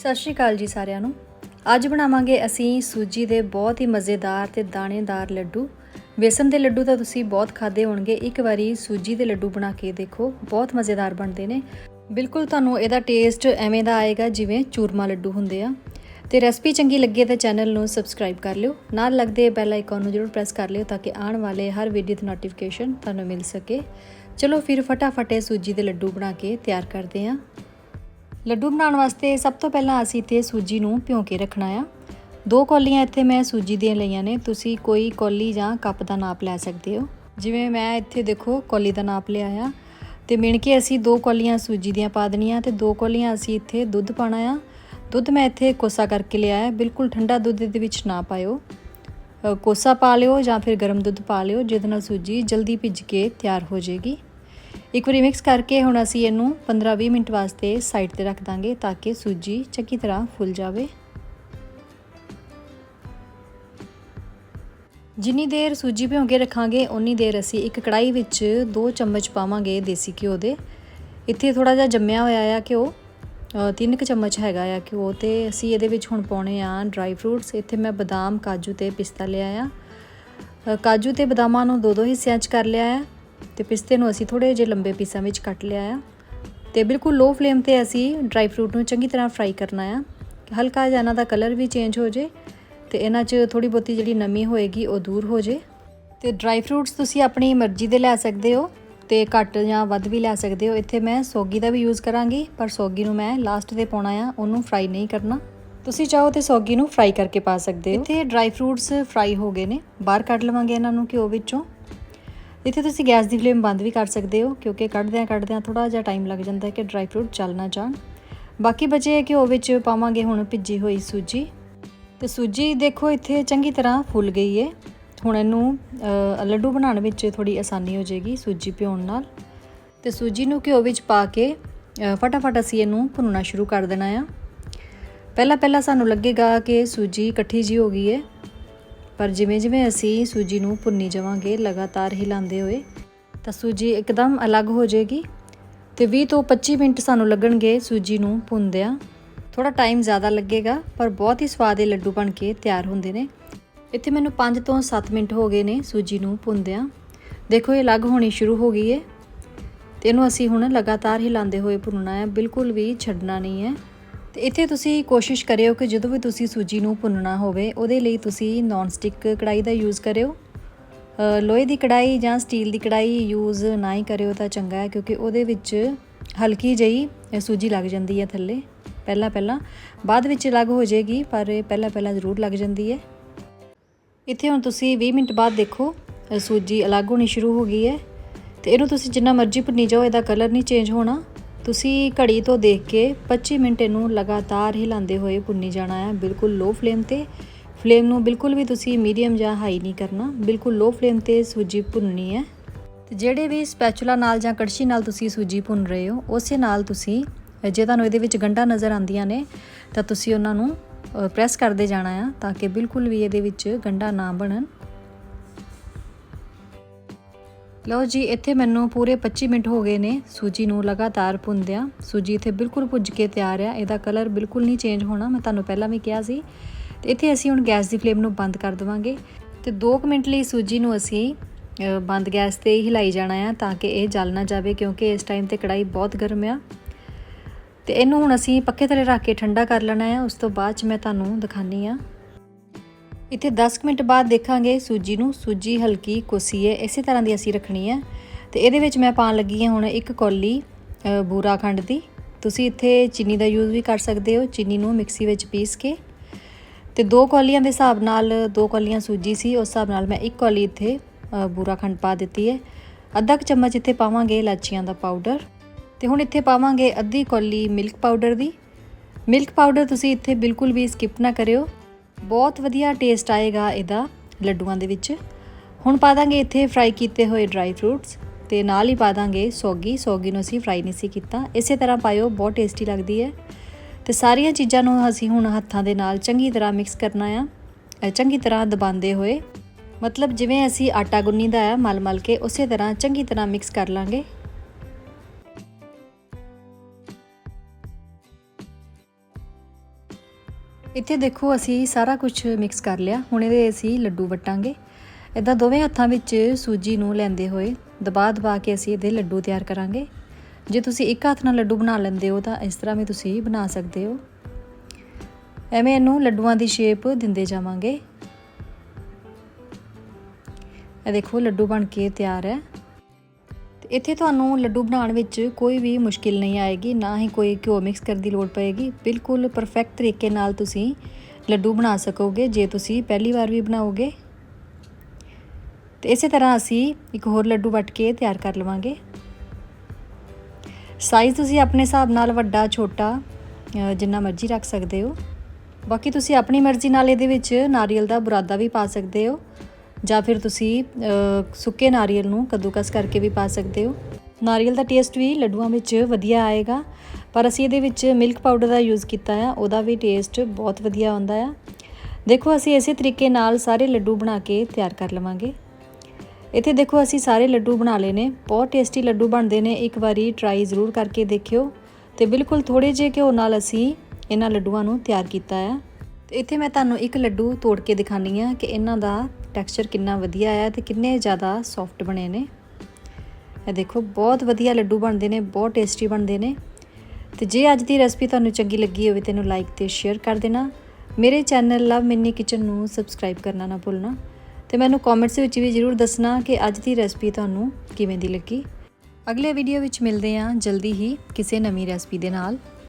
ਸਤਿ ਸ਼੍ਰੀ ਅਕਾਲ ਜੀ ਸਾਰਿਆਂ ਨੂੰ। ਅੱਜ ਬਣਾਵਾਂਗੇ ਅਸੀਂ ਸੂਜੀ ਦੇ ਬਹੁਤ ਹੀ ਮਜ਼ੇਦਾਰ ਤੇ ਦਾਣੇਦਾਰ ਲੱਡੂ। ਬੇਸਨ ਦੇ ਲੱਡੂ ਤਾਂ ਤੁਸੀਂ ਬਹੁਤ ਖਾਦੇ ਹੋਣਗੇ। ਇੱਕ ਵਾਰੀ ਸੂਜੀ ਦੇ ਲੱਡੂ ਬਣਾ ਕੇ ਦੇਖੋ, ਬਹੁਤ ਮਜ਼ੇਦਾਰ ਬਣਦੇ ਨੇ। ਬਿਲਕੁਲ ਤੁਹਾਨੂੰ ਇਹਦਾ ਟੇਸਟ ਐਵੇਂ ਦਾ ਆਏਗਾ ਜਿਵੇਂ ਚੂਰਮਾ ਲੱਡੂ ਹੁੰਦੇ ਆ। ਤੇ ਰੈਸਪੀ ਚੰਗੀ ਲੱਗੇ ਤਾਂ ਚੈਨਲ ਨੂੰ ਸਬਸਕ੍ਰਾਈਬ ਕਰ ਲਿਓ। ਨਾਲ ਲੱਗਦੇ ਬੈਲ ਆਈਕਨ ਨੂੰ ਜਰੂਰ ਪ੍ਰੈਸ ਕਰ ਲਿਓ ਤਾਂ ਕਿ ਆਉਣ ਵਾਲੇ ਹਰ ਵੀਡੀਓ ਦੀ ਨੋਟੀਫਿਕੇਸ਼ਨ ਤੁਹਾਨੂੰ ਮਿਲ ਸਕੇ। ਚਲੋ ਫਿਰ ਫਟਾਫਟ ਇਹ ਸੂਜੀ ਦੇ ਲੱਡੂ ਬਣਾ ਕੇ ਤਿਆਰ ਕਰਦੇ ਹਾਂ। ਲੱਡੂ ਬਣਾਉਣ ਵਾਸਤੇ ਸਭ ਤੋਂ ਪਹਿਲਾਂ ਅਸੀਂ ਤੇ ਸੂਜੀ ਨੂੰ ਭਿਉਂ ਕੇ ਰੱਖਣਾ ਆ। ਦੋ ਕੌਲੀਆਂ ਇੱਥੇ ਮੈਂ ਸੂਜੀ ਦੀਆਂ ਲਈਆਂ ਨੇ। ਤੁਸੀਂ ਕੋਈ ਕੌਲੀ ਜਾਂ ਕੱਪ ਦਾ ਨਾਪ ਲੈ ਸਕਦੇ ਹੋ। ਜਿਵੇਂ ਮੈਂ ਇੱਥੇ ਦੇਖੋ ਕੌਲੀ ਦਾ ਨਾਪ ਲਿਆ ਆ। ਤੇ ਮਿਣ ਕੇ ਅਸੀਂ ਦੋ ਕੌਲੀਆਂ ਸੂਜੀ ਦੀਆਂ ਪਾ ਦੇਣੀਆਂ ਤੇ ਦੋ ਕੌਲੀਆਂ ਅਸੀਂ ਇੱਥੇ ਦੁੱਧ ਪਾਣਾ ਆ। ਦੁੱਧ ਮੈਂ ਇੱਥੇ ਕੋਸਾ ਕਰਕੇ ਲਿਆ ਹੈ ਬਿਲਕੁਲ ਠੰਡਾ ਦੁੱਧ ਦੇ ਵਿੱਚ ਨਾ ਪਾਇਓ। ਕੋਸਾ ਪਾ ਲਿਓ ਜਾਂ ਫਿਰ ਗਰਮ ਦੁੱਧ ਪਾ ਲਿਓ, ਜਿਹਦੇ ਨਾਲ ਸੂਜੀ ਜਲਦੀ ਭਿੱਜ ਕੇ ਤਿਆਰ ਹੋ ਜਾਏਗੀ। ਇੱਕ ਵਾਰੀ ਮਿਕਸ ਕਰਕੇ ਹੁਣ ਅਸੀਂ ਇਹਨੂੰ 15-20 ਮਿੰਟ ਵਾਸਤੇ ਸਾਈਡ ਤੇ ਰੱਖ ਦਾਂਗੇ ਤਾਂ ਕਿ ਸੂਜੀ ਚੰਗੀ ਤਰ੍ਹਾਂ ਫੁੱਲ ਜਾਵੇ। ਜਿੰਨੀ ਦੇਰ ਸੂਜੀ ਭਿਉਂ ਕੇ ਰੱਖਾਂਗੇ ਉਨੀ ਦੇਰ ਅਸੀਂ ਇੱਕ ਕੜਾਈ ਵਿੱਚ 2 ਚਮਚ ਪਾਵਾਂਗੇ ਦੇਸੀ ਘਿਓ ਦੇ। ਇੱਥੇ ਥੋੜਾ ਜਿਹਾ ਜੰਮਿਆ ਹੋਇਆ ਆ ਘਿਓ 3 ਕੁ ਚਮਚ ਹੈਗਾ ਆ ਘਿਓ ਤੇ ਅਸੀਂ ਇਹਦੇ ਵਿੱਚ ਹੁਣ ਪਾਉਣੇ ਆ ਡਰਾਈ ਫਰੂਟਸ ਇੱਥੇ ਮੈਂ ਬਦਾਮ, ਕਾਜੂ ਤੇ ਪਿਸਤਾ ਲਿਆ ਆ। ਕਾਜੂ ਤੇ ਬਦਾਮਾਂ ਨੂੰ ਦੋ ਦੋ ਹਿੱਸਿਆਂ 'ਚ ਕਰ ਲਿਆ ਆ। ਤੇ ਪਿਸਤੇ ਨੂੰ ਅਸੀਂ ਥੋੜੇ ਜਿਹੇ ਲੰਬੇ ਪੀਸਾਂ ਵਿੱਚ ਕੱਟ ਲਿਆ ਆ। ਤੇ ਬਿਲਕੁਲ ਲੋ ਫਲੇਮ ਤੇ ਅਸੀਂ ਡਰਾਈ ਫਰੂਟ ਨੂੰ ਚੰਗੀ ਤਰ੍ਹਾਂ ਫਰਾਈ ਕਰਨਾ ਆ। ਹਲਕਾ ਜਿਹਾ ਇਹਨਾਂ ਦਾ ਕਲਰ ਵੀ ਚੇਂਜ ਹੋ ਜੇ ਤੇ ਇਹਨਾਂ 'ਚ ਥੋੜੀ ਬਹੁਤੀ ਜਿਹੜੀ ਨਮੀ ਹੋਏਗੀ ਉਹ ਦੂਰ ਹੋ ਜੇ। ਤੇ ਡਰਾਈ ਫਰੂਟਸ ਤੁਸੀਂ ਆਪਣੀ ਮਰਜ਼ੀ ਦੇ ਲੈ ਸਕਦੇ ਹੋ ਤੇ ਘੱਟ ਜਾਂ ਵੱਧ ਵੀ ਲੈ ਸਕਦੇ ਹੋ। ਇੱਥੇ ਮੈਂ ਸੋਗੀ ਦਾ ਵੀ ਯੂਜ਼ ਕਰਾਂਗੀ, ਪਰ ਸੋਗੀ ਨੂੰ ਮੈਂ ਲਾਸਟ ਤੇ ਪਾਉਣਾ ਆ, ਉਹਨੂੰ ਫਰਾਈ ਨਹੀਂ ਕਰਨਾ। ਤੁਸੀਂ ਚਾਹੋ ਤੇ ਸੌਗੀ ਨੂੰ ਫਰਾਈ ਕਰਕੇ ਪਾ ਸਕਦੇ ਹੋ। ਇੱਥੇ ਡਰਾਈ ਫਰੂਟਸ ਫਰਾਈ ਹੋ ਗਏ ਨੇ, ਬਾਹਰ ਕੱਢ ਲਵਾਂਗੇ ਇਹਨਾਂ ਨੂੰ ਘਿਓ ਵਿੱਚੋਂ। ਇੱਥੇ ਤੁਸੀਂ ਗੈਸ ਦੀ ਫਲੇਮ ਬੰਦ ਵੀ ਕਰ ਸਕਦੇ ਹੋ, ਕਿਉਂਕਿ ਕੱਢਦਿਆਂ ਕੱਢਦਿਆਂ ਥੋੜਾ ਜਿਹਾ ਟਾਈਮ ਲੱਗ ਜਾਂਦਾ ਹੈ ਕਿ ਡਰਾਈ ਫਰੂਟ ਚੱਲ ਨਾ ਜਾਣ। ਬਾਕੀ ਬਚੇ ਘਿਓ ਵਿੱਚ ਪਾਵਾਂਗੇ ਹੁਣ ਭਿੱਜੀ ਹੋਈ ਸੂਜੀ। ਤੇ ਸੂਜੀ ਦੇਖੋ ਇੱਥੇ ਚੰਗੀ ਤਰ੍ਹਾਂ ਫੁੱਲ ਗਈ ਹੈ। ਹੁਣ ਇਹਨੂੰ ਲੱਡੂ ਬਣਾਉਣ ਵਿੱਚ ਥੋੜੀ ਆਸਾਨੀ ਹੋ ਜਾਏਗੀ ਸੂਜੀ ਭਿਉਣ ਨਾਲ। ਤੇ ਸੂਜੀ ਨੂੰ ਘਿਓ ਵਿੱਚ ਪਾ ਕੇ ਫਟਾਫਟ ਅਸੀਂ ਇਹਨੂੰ ਭੁੰਨਣਾ ਸ਼ੁਰੂ ਕਰ ਦੇਣਾ ਆ। ਪਹਿਲਾਂ ਪਹਿਲਾਂ ਸਾਨੂੰ ਲੱਗੇਗਾ ਕਿ ਸੂਜੀ ਇਕੱਠੀ ਜੀ ਹੋ ਗਈ ਹੈ। ਪਰ ਜਿਵੇਂ ਜਿਵੇਂ ਅਸੀਂ ਸੂਜੀ ਨੂੰ ਭੁੰਨੀ ਜਾਵਾਂਗੇ, ਲਗਾਤਾਰ ਹਿਲਾਉਂਦੇ ਹੋਏ, ਤਾਂ ਸੂਜੀ ਇੱਕਦਮ ਅਲੱਗ ਹੋ ਜਾਏਗੀ। ਤੇ 20 ਤੋਂ 25 ਮਿੰਟ ਸਾਨੂੰ ਲੱਗਣਗੇ ਸੂਜੀ ਨੂੰ ਭੁੰਨਦਿਆਂ। ਥੋੜਾ ਟਾਈਮ ਜ਼ਿਆਦਾ ਲੱਗੇਗਾ, ਪਰ ਬਹੁਤ ਹੀ ਸਵਾਦ ਇਹ ਲੱਡੂ ਬਣ ਕੇ ਤਿਆਰ ਹੁੰਦੇ ਨੇ। ਇੱਥੇ ਮੈਨੂੰ 5 ਤੋਂ 7 ਮਿੰਟ ਹੋ ਗਏ ਨੇ ਸੂਜੀ ਨੂੰ ਭੁੰਨਦਿਆਂ। ਦੇਖੋ, ਇਹ ਅਲੱਗ ਹੋਣੀ ਸ਼ੁਰੂ ਹੋ ਗਈ ਹੈ ਤੇ ਇਹਨੂੰ ਅਸੀਂ ਹੁਣ ਲਗਾਤਾਰ ਹਿਲਾਉਂਦੇ ਹੋਏ ਭੁੰਨਣਾ ਹੈ। ਬਿਲਕੁਲ ਵੀ ਛੱਡਣਾ ਨਹੀਂ ਹੈ। ਤੇ ਇੱਥੇ ਤੁਸੀਂ ਕੋਸ਼ਿਸ਼ ਕਰਿਓ ਕਿ ਜਦੋਂ ਵੀ ਤੁਸੀਂ ਸੂਜੀ ਨੂੰ ਭੁੰਨਣਾ ਹੋਵੇ, ਉਹਦੇ ਲਈ ਤੁਸੀਂ ਨਾਨ ਸਟਿਕ ਕੜਾਈ ਦਾ ਯੂਜ਼ ਕਰਿਓ। ਲੋਹੇ ਦੀ ਕੜਾਈ ਜਾਂ ਸਟੀਲ ਦੀ ਕੜਾਈ ਯੂਜ਼ ਨਾ ਹੀ ਕਰਿਓ ਤਾਂ ਚੰਗਾ ਹੈ, ਕਿਉਂਕਿ ਉਹਦੇ ਵਿੱਚ ਹਲਕੀ ਜਿਹੀ ਸੂਜੀ ਲੱਗ ਜਾਂਦੀ ਹੈ ਥੱਲੇ ਪਹਿਲਾਂ ਪਹਿਲਾਂ ਬਾਅਦ ਵਿੱਚ ਅਲੱਗ ਹੋ ਜਾਏਗੀ, ਪਰ ਪਹਿਲਾਂ ਪਹਿਲਾਂ ਜ਼ਰੂਰ ਲੱਗ ਜਾਂਦੀ ਹੈ। ਇੱਥੇ ਹੁਣ ਤੁਸੀਂ 20 ਮਿੰਟ ਬਾਅਦ ਦੇਖੋ ਸੂਜੀ ਅਲੱਗ ਹੋਣੀ ਸ਼ੁਰੂ ਹੋ ਗਈ ਹੈ। ਤੇ ਇਹਨੂੰ ਤੁਸੀਂ ਜਿੰਨਾ ਮਰਜ਼ੀ ਭੁੰਨੀ ਜਾਓ, ਇਹਦਾ ਕਲਰ ਨਹੀਂ ਚੇਂਜ ਹੋਣਾ। ਤੁਸੀਂ ਘੜੀ ਤੋਂ ਦੇਖ ਕੇ 25 ਮਿੰਟ ਇਹਨੂੰ ਲਗਾਤਾਰ ਹਿਲਾਉਂਦੇ ਹੋਏ ਭੁੰਨੀ ਜਾਣਾ ਹੈ। ਬਿਲਕੁਲ ਲੋ ਫਲੇਮ ਤੇ। ਫਲੇਮ ਨੂੰ ਬਿਲਕੁਲ ਵੀ ਤੁਸੀਂ ਮੀਡੀਅਮ ਜਾਂ ਹਾਈ ਨਹੀਂ ਕਰਨਾ। ਬਿਲਕੁਲ ਲੋ ਫਲੇਮ ਤੇ ਸੂਜੀ ਭੁੰਨਣੀ ਹੈ। ਤੇ ਜਿਹੜੇ ਵੀ ਸਪੈਚੂਲਾ ਨਾਲ ਜਾਂ ਕੜਛੀ ਨਾਲ ਤੁਸੀਂ ਸੂਜੀ ਭੁੰਨ ਰਹੇ ਹੋ, ਉਸੇ ਨਾਲ ਤੁਸੀਂ, ਜੇ ਤੁਹਾਨੂੰ ਇਹਦੇ ਵਿੱਚ ਗੰਢਾਂ ਨਜ਼ਰ ਆਉਂਦੀਆਂ ਨੇ, ਤਾਂ ਤੁਸੀਂ ਉਹਨਾਂ ਨੂੰ ਪ੍ਰੈਸ ਕਰਦੇ ਜਾਣਾ ਆ ਤਾਂ ਕਿ ਬਿਲਕੁਲ ਵੀ ਇਹਦੇ ਵਿੱਚ ਗੰਢਾ ਨਾ ਬਣਨ। ਲਓ ਜੀ, ਇੱਥੇ ਮੈਨੂੰ ਪੂਰੇ 25 ਮਿੰਟ ਹੋ ਗਏ ਨੇ ਸੂਜੀ ਨੂੰ ਲਗਾਤਾਰ ਭੁੰਨਦਿਆਂ। ਸੂਜੀ ਇੱਥੇ ਬਿਲਕੁਲ ਭੁੱਜ ਕੇ ਤਿਆਰ ਆ, ਇਹਦਾ ਕਲਰ ਬਿਲਕੁਲ ਨਹੀਂ ਚੇਂਜ ਹੋਣਾ, ਮੈਂ ਤੁਹਾਨੂੰ ਪਹਿਲਾਂ ਵੀ ਕਿਹਾ ਸੀ। ਤੇ ਇੱਥੇ ਅਸੀਂ ਹੁਣ ਗੈਸ ਦੀ ਫਲੇਮ ਨੂੰ ਬੰਦ ਕਰ ਦੇਵਾਂਗੇ। ਤੇ 2 ਮਿੰਟ ਲਈ ਸੂਜੀ ਨੂੰ ਅਸੀਂ ਬੰਦ ਗੈਸ ਤੇ ਹੀ ਹਿਲਾਈ ਜਾਣਾ ਆ ਤਾਂ ਕਿ ਇਹ ਜਲ ਨਾ ਜਾਵੇ, ਕਿਉਂਕਿ ਇਸ ਟਾਈਮ ਤੇ ਕੜਾਈ ਬਹੁਤ ਗਰਮ ਆ। ਤੇ ਇਹਨੂੰ ਹੁਣ ਅਸੀਂ ਪੱਕੇ ਥੱਲੇ ਰੱਖ ਕੇ ਠੰਡਾ ਕਰ ਲੈਣਾ ਆ, ਉਸ ਤੋਂ ਬਾਅਦ ਚ ਮੈਂ ਤੁਹਾਨੂੰ ਦਿਖਾਨੀ ਆ। ਇੱਥੇ 10 ਕੁ ਮਿੰਟ ਬਾਅਦ ਦੇਖਾਂਗੇ ਸੂਜੀ ਨੂੰ। ਸੂਜੀ ਹਲਕੀ ਕੋਸੀ ਹੈ, ਇਸੇ ਤਰ੍ਹਾਂ ਦੀ ਅਸੀਂ ਰੱਖਣੀ ਹੈ। ਤੇ ਇਹਦੇ ਵਿੱਚ ਮੈਂ ਪਾਣ ਲੱਗੀ ਹਾਂ ਹੁਣ ਇੱਕ ਕੌਲੀ ਬੂਰਾ ਖੰਡ ਦੀ। ਤੁਸੀਂ ਇੱਥੇ ਚੀਨੀ ਦਾ ਯੂਜ਼ ਵੀ ਕਰ ਸਕਦੇ ਹੋ, ਚੀਨੀ ਨੂੰ ਮਿਕਸੀ ਵਿੱਚ ਪੀਸ ਕੇ। ਤੇ ਦੋ ਕੌਲੀਆਂ ਦੇ ਹਿਸਾਬ ਨਾਲ, ਦੋ ਕੌਲੀਆਂ ਸੂਜੀ ਸੀ, ਉਸ ਹਿਸਾਬ ਨਾਲ ਮੈਂ ਇੱਕ ਕੌਲੀ ਇੱਥੇ ਬੂਰਾ ਖੰਡ ਪਾ ਦਿੱਤੀ ਹੈ। ਅੱਧਾ ਕੁ ਚਮਚ ਇੱਥੇ ਪਾਵਾਂਗੇ ਇਲਾਚੀਆਂ ਦਾ ਪਾਊਡਰ ਤੇ ਹੁਣ ਇੱਥੇ ਪਾਵਾਂਗੇ ਅੱਧੀ ਕੌਲੀ ਮਿਲਕ ਪਾਊਡਰ ਦੀ। ਮਿਲਕ ਪਾਊਡਰ ਤੁਸੀਂ ਇੱਥੇ ਬਿਲਕੁਲ ਵੀ ਸਕਿਪ ਨਾ ਕਰਿਓ। ਬਹੁਤ ਵਧੀਆ ਟੇਸਟ ਆਏਗਾ ਇਹਦਾ ਲੱਡੂਆਂ ਦੇ ਵਿੱਚ। ਹੁਣ ਪਾ ਦਾਂਗੇ ਇੱਥੇ ਫਰਾਈ ਕੀਤੇ ਹੋਏ ਡਰਾਈ ਫਰੂਟਸ ਤੇ ਨਾਲ ਹੀ ਪਾ ਦਾਂਗੇ ਸੌਗੀ। ਸੌਗੀ ਨੂੰ ਅਸੀਂ ਫਰਾਈ ਨਹੀਂ ਸੀ ਕੀਤਾ। ਇਸੇ ਤਰ੍ਹਾਂ ਪਾਇਓ, ਬਹੁਤ ਟੇਸਟੀ ਲੱਗਦੀ ਹੈ। ਤੇ ਸਾਰੀਆਂ ਚੀਜ਼ਾਂ ਨੂੰ ਅਸੀਂ ਹੁਣ ਹੱਥਾਂ ਦੇ ਨਾਲ ਚੰਗੀ ਤਰ੍ਹਾਂ ਮਿਕਸ ਕਰਨਾ ਆ। ਚੰਗੀ ਤਰ੍ਹਾਂ ਦਬਾਉਂਦੇ ਹੋਏ। ਮਤਲਬ ਜਿਵੇਂ ਅਸੀਂ ਆਟਾ ਗੁੰਨੀਦਾ ਆ ਮਲ ਮਲ ਕੇ, ਉਸੇ ਤਰ੍ਹਾਂ ਚੰਗੀ ਤਰ੍ਹਾਂ ਮਿਕਸ ਕਰ ਲਾਂਗੇ। ਇੱਥੇ ਦੇਖੋ ਅਸੀਂ ਸਾਰਾ ਕੁਝ ਮਿਕਸ ਕਰ ਲਿਆ। ਹੁਣ ਇਹਦੇ ਅਸੀਂ ਲੱਡੂ ਵਟਾਂਗੇ। ਇਦਾਂ ਦੋਵੇਂ ਹੱਥਾਂ ਵਿੱਚ ਸੂਜੀ ਨੂੰ ਲੈਂਦੇ ਹੋਏ ਦਬਾ ਦਬਾ ਕੇ ਅਸੀਂ ਇਹਦੇ ਲੱਡੂ ਤਿਆਰ ਕਰਾਂਗੇ। ਜੇ ਤੁਸੀਂ ਇੱਕ ਹੱਥ ਨਾਲ ਲੱਡੂ ਬਣਾ ਲੈਂਦੇ ਹੋ ਤਾਂ ਇਸ ਤਰ੍ਹਾਂ ਵੀ ਤੁਸੀਂ ਬਣਾ ਸਕਦੇ ਹੋ। ਐਵੇਂ ਇਹਨੂੰ ਲੱਡੂਆਂ ਦੀ ਸ਼ੇਪ ਦਿੰਦੇ ਜਾਵਾਂਗੇ। ਇਹ ਦੇਖੋ ਲੱਡੂ ਬਣ ਕੇ ਤਿਆਰ ਹੈ। ਇੱਥੇ ਤੁਹਾਨੂੰ ਲੱਡੂ ਬਣਾਉਣ ਵਿੱਚ ਕੋਈ ਵੀ ਮੁਸ਼ਕਿਲ ਨਹੀਂ ਆਏਗੀ, ਨਾ ਹੀ ਕੋਈ ਘਿਓ ਮਿਕਸ ਕਰਨ ਦੀ ਲੋੜ ਪਏਗੀ। ਬਿਲਕੁਲ ਪਰਫੈਕਟ ਤਰੀਕੇ ਨਾਲ ਤੁਸੀਂ ਲੱਡੂ ਬਣਾ ਸਕੋਗੇ, ਜੇ ਤੁਸੀਂ ਪਹਿਲੀ ਵਾਰ ਵੀ ਬਣਾਓਗੇ। ਤੇ ਇਸੇ ਤਰ੍ਹਾਂ ਅਸੀਂ ਇੱਕ ਹੋਰ ਲੱਡੂ ਵਟ ਕੇ ਤਿਆਰ ਕਰ ਲਵਾਂਗੇ। ਸਾਈਜ਼ ਤੁਸੀਂ ਆਪਣੇ ਹਿਸਾਬ ਨਾਲ ਵੱਡਾ, ਛੋਟਾ ਜਿੰਨਾ ਮਰਜ਼ੀ ਰੱਖ ਸਕਦੇ ਹੋ। ਬਾਕੀ ਤੁਸੀਂ ਆਪਣੀ ਮਰਜ਼ੀ ਨਾਲ ਇਹਦੇ ਵਿੱਚ ਨਾਰੀਅਲ ਦਾ ਬੁਰਾਦਾ ਵੀ ਪਾ ਸਕਦੇ ਹੋ। ਜਾਂ ਫਿਰ ਤੁਸੀਂ ਸੁੱਕੇ ਨਾਰੀਅਲ ਨੂੰ ਕੱਦੂਕਸ ਕਰਕੇ ਵੀ ਪਾ ਸਕਦੇ ਹੋ। ਨਾਰੀਅਲ ਦਾ ਟੇਸਟ ਵੀ ਲੱਡੂਆਂ ਵਿੱਚ ਵਧੀਆ ਆਏਗਾ, ਪਰ ਅਸੀਂ ਇਹਦੇ ਵਿੱਚ ਮਿਲਕ ਪਾਊਡਰ ਦਾ ਯੂਜ਼ ਕੀਤਾ ਆ, ਉਹਦਾ ਵੀ ਟੇਸਟ ਬਹੁਤ ਵਧੀਆ ਆਉਂਦਾ ਆ। ਦੇਖੋ, ਅਸੀਂ ਇਸੇ ਤਰੀਕੇ ਨਾਲ ਸਾਰੇ ਲੱਡੂ ਬਣਾ ਕੇ ਤਿਆਰ ਕਰ ਲਵਾਂਗੇ। ਇੱਥੇ ਦੇਖੋ, ਅਸੀਂ ਸਾਰੇ ਲੱਡੂ ਬਣਾ ਲਏ ਨੇ, ਬਹੁਤ ਟੇਸਟੀ ਲੱਡੂ ਬਣਦੇ ਨੇ, ਇੱਕ ਵਾਰੀ ਟਰਾਈ ਜ਼ਰੂਰ ਕਰਕੇ ਦੇਖਿਓ। ਤੇ ਬਿਲਕੁਲ ਥੋੜੇ ਜਿਹੇ ਘਿਓ ਨਾਲ ਅਸੀਂ ਇਹਨਾਂ ਲੱਡੂਆਂ ਨੂੰ ਤਿਆਰ ਕੀਤਾ ਆ। ਤੇ ਇੱਥੇ ਮੈਂ ਤੁਹਾਨੂੰ ਇੱਕ ਲੱਡੂ ਤੋੜ ਕੇ ਦਿਖਾਨੀ ਆ ਕਿ ਇਹਨਾਂ ਦਾ ਟੈਕਸਚਰ ਕਿੰਨਾ ਵਧੀਆ ਆ ਤੇ ਕਿੰਨੇ ਜ਼ਿਆਦਾ ਸੌਫਟ ਬਣੇ ਨੇ। ਇਹ ਦੇਖੋ, ਬਹੁਤ ਵਧੀਆ ਲੱਡੂ ਬਣਦੇ ਨੇ, ਬਹੁਤ ਟੇਸਟੀ ਬਣਦੇ ਨੇ। ਤੇ ਜੇ ਅੱਜ ਦੀ ਰੈਸਪੀ ਤੁਹਾਨੂੰ ਚੰਗੀ ਲੱਗੀ ਹੋਵੇ, ਤੈਨੂੰ ਲਾਈਕ ਤੇ ਸ਼ੇਅਰ ਕਰ ਦੇਣਾ। ਮੇਰੇ ਚੈਨਲ ਲਵ ਮਿੰਨੀ ਕਿਚਨ ਨੂੰ ਸਬਸਕ੍ਰਾਈਬ ਕਰਨਾ ਨਾ ਭੁੱਲਣਾ। ਤੇ ਮੈਨੂੰ ਕਮੈਂਟਸ ਵਿੱਚ ਵੀ ਜਰੂਰ ਦੱਸਣਾ ਕਿ ਅੱਜ ਦੀ ਰੈਸਪੀ ਤੁਹਾਨੂੰ ਕਿਵੇਂ ਦੀ ਲੱਗੀ। ਅਗਲੇ ਵੀਡੀਓ ਵਿੱਚ ਮਿਲਦੇ ਹਾਂ ਜਲਦੀ ਹੀ ਕਿਸੇ ਨਵੀਂ ਰੈਸਪੀ ਦੇ ਨਾਲ।